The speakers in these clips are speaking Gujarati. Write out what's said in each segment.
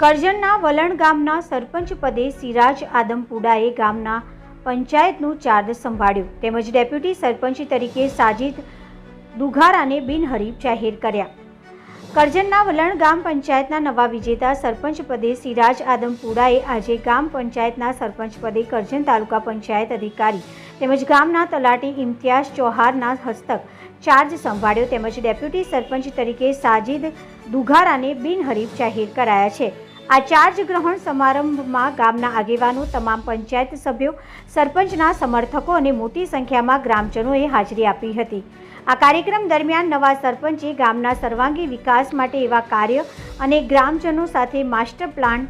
કરજણના વલણ ગામના સરપંચ પદે સિરાજ આદમપુડાએ ગામના પંચાયતનું ચાર્જ સંભાળ્યું. તેમજ ડેપ્યુટી સરપંચ તરીકે સાજિદ દુઘારાને બિનહરીફ જાહેર કર્યા. કરજણના વલણ ગામ પંચાયતના નવા વિજેતા સરપંચ પદે સિરાજ આદમપુડાએ આજે ગામ પંચાયતના સરપંચ પદે કરજણ તાલુકા પંચાયત અધિકારી તેમજ ગામના તલાટી ઇમ્તિયાઝ ચૌહારના હસ્તક ચાર્જ સંભાળ્યો તેમજ ડેપ્યુટી સરપંચ તરીકે સાજિદ દુઘારાને બિનહરીફ જાહેર કરાયા છે. આ ચાર્જ ગ્રહણ સમારંભમાં ગામના આગેવાનો, તમામ પંચાયત સભ્યો, સરપંચના સમર્થકો અને મોટી સંખ્યામાં ગ્રામજનોએ હાજરી આપી હતી. આ કાર્યક્રમ દરમિયાન નવા સરપંચે ગામના સર્વાંગી વિકાસ માટે એવા કાર્ય અને ગ્રામજનો સાથે માસ્ટર પ્લાન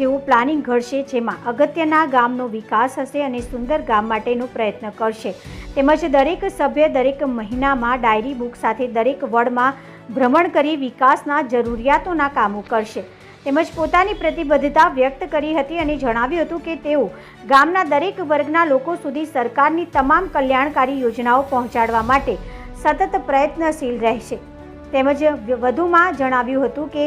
જેવું પ્લાનિંગ ઘડશે, જેમાં અગત્યના ગામનો વિકાસ હશે અને સુંદર ગામ માટેનો પ્રયત્ન કરશે. તેમજ દરેક સભ્ય દરેક મહિનામાં ડાયરી બુક સાથે દરેક વોર્ડમાં ભ્રમણ કરી વિકાસના જરૂરિયાતોના કામો કરશે. તેમજ પોતાની પ્રતિબદ્ધતા વ્યક્ત કરી હતી અને જણાવ્યું હતું કે તેઓ ગામના દરેક વર્ગના લોકો સુધી સરકારની તમામ કલ્યાણકારી યોજનાઓ પહોંચાડવા માટે સતત પ્રયત્નશીલ રહેશે. તેમજ વધુમાં જણાવ્યું હતું કે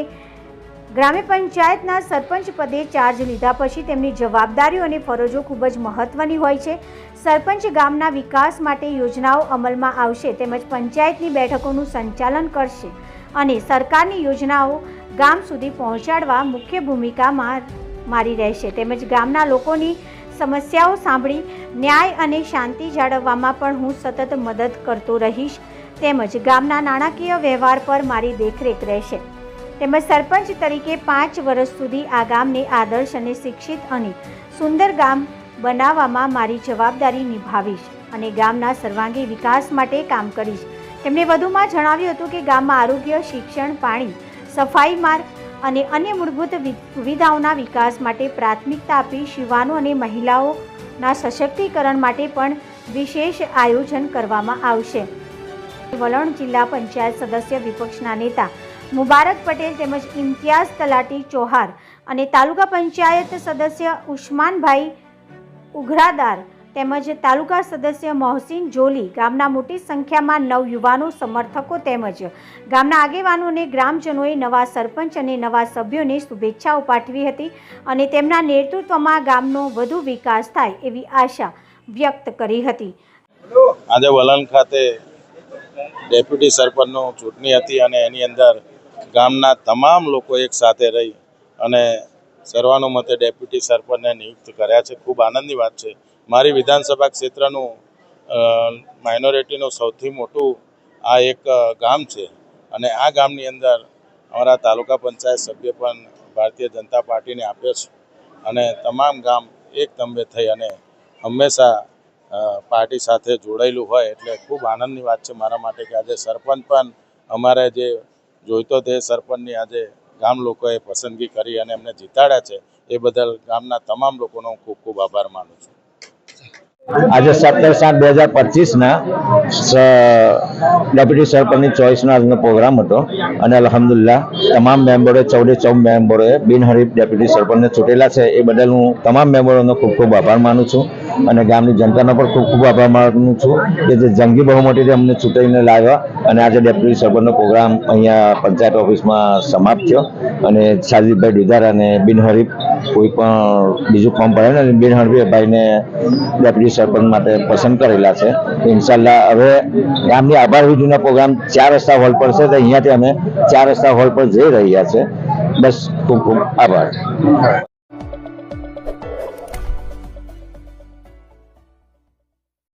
ગ્રામ્ય પંચાયતના સરપંચ પદે ચાર્જ લીધા પછી તેમની જવાબદારીઓ અને ફરજો ખૂબ જ મહત્વની હોય છે. સરપંચ ગામના વિકાસ માટે યોજનાઓ અમલમાં આવશે તેમજ પંચાયતની બેઠકોનું સંચાલન કરશે. અને સરકારની યોજનાઓ ગામ સુધી પહોંચાડવા મુખ્ય ભૂમિકામાં મારી રહેશે. તેમજ ગામના લોકોની સમસ્યાઓ સાંભળી ન્યાય અને શાંતિ જાળવવામાં પણ હું સતત મદદ કરતો રહીશ. તેમજ ગામના નાણાકીય વ્યવહાર પર મારી દેખરેખ રહેશે. તેમજ સરપંચ તરીકે પાંચ વર્ષ સુધી આ ગામને આદર્શ અને શિક્ષિત અને સુંદર ગામ બનાવવામાં મારી જવાબદારી નિભાવીશ અને ગામના સર્વાંગી વિકાસ માટે કામ કરીશ. તેમણે વધુમાં જણાવ્યું હતું કે ગામમાં આરોગ્ય, શિક્ષણ, પાણી, સફાઈ માર્ગ અને અન્ય મૂળભૂત સુવિધાઓના વિકાસ માટે પ્રાથમિકતા આપી યુવાનો અને મહિલાઓના સશક્તિકરણ માટે પણ વિશેષ આયોજન કરવામાં આવશે. વલણ જિલ્લા પંચાયત સદસ્ય વિપક્ષના નેતા મુબારક પટેલ તેમજ ઇમ્તિયાઝ તલાટી ચોહાર અને તાલુકા પંચાયત સદસ્ય ઉસ્માનભાઈ ઉઘરાદાર તેમજ તાલુકા સદસ્ય મોહસિન જોલી ગામના મોટી સંખ્યામાં નવ યુવાનો, સમર્થકો તેમજ ગામના આગેવાનો અને ગ્રામજનોએ નવા સરપંચ અને નવા સભ્યોને શુભેચ્છાઓ પાઠવી હતી અને તેમના નેતૃત્વમાં ગામનો વધુ વિકાસ થાય એવી આશા વ્યક્ત કરી હતી. આજે વલણ ખાતે ડેપ્યુટી સરપંચનો ચૂંટણી હતી અને એની અંદર ગામના તમામ લોકો એક સાથે રહી અને સર્વાનુમતે ડેપ્યુટી સરપંચને નિયુક્ત કર્યા છે. ખૂબ આનંદની વાત છે. મારી વિધાનસભા ક્ષેત્રનું માઇનોરિટીનું સૌથી મોટું આ એક ગામ છે. અને આ ગામની અંદર અમારા તાલુકા પંચાયત સભ્ય પણ ભારતીય જનતા પાર્ટીને આપ્યો છે. અને તમામ ગામ એક તંબે થઈ અને હંમેશા પાર્ટી સાથે જોડાયેલું હોય એટલે ખૂબ આનંદની વાત છે મારા માટે કે આજે સરપંચ પણ અમારે જે જોઈતો તે સરપંચની આજે ગામ લોકોએ પસંદગી કરી અને એમને જીતાડ્યા છે. એ બદલ ગામના તમામ લોકોનો ખૂબ ખૂબ આભાર માનું છું. આજે સત્તર સાત બે હજાર પચીસના ડેપ્યુટી સરપંચની ચોઈસનો આજનો પ્રોગ્રામ હતો અને અલહમદુલ્લા તમામ મેમ્બરોએ ચૌદે ચૌદ મેમ્બરોએ બિનહરીફ ડેપ્યુટી સરપંચને ચૂંટેલા છે. એ બદલ હું તમામ મેમ્બરોનો ખૂબ ખૂબ આભાર માનું છું અને ગામની જનતાનો પણ ખૂબ ખૂબ આભાર માનું છું કે જે જંગી બહુમતીથી અમને ચૂંટાઈને લાવ્યા અને આજે ડેપ્યુટી સરપંચનો પ્રોગ્રામ અહીંયા પંચાયત ઓફિસમાં સમાપ્ત થયો અને સાજીદભાઈ ડીધાર અને બિનહરીફ કોઈ પણ બીજું ફોર્મ ભરાય ને બિન ભાઈને ડેપ્યુટી સરપંચ માટે પસંદ કરેલા છે. ઇન્શાલ્લાહ હવે ગામની આભાર વિધિનો પ્રોગ્રામ ચાર રસ્તા હોલ પર છે. તો અહીંયાથી અમે ચાર રસ્તા હોલ પર જઈ રહ્યા છે. બસ ખૂબ ખૂબ આભાર.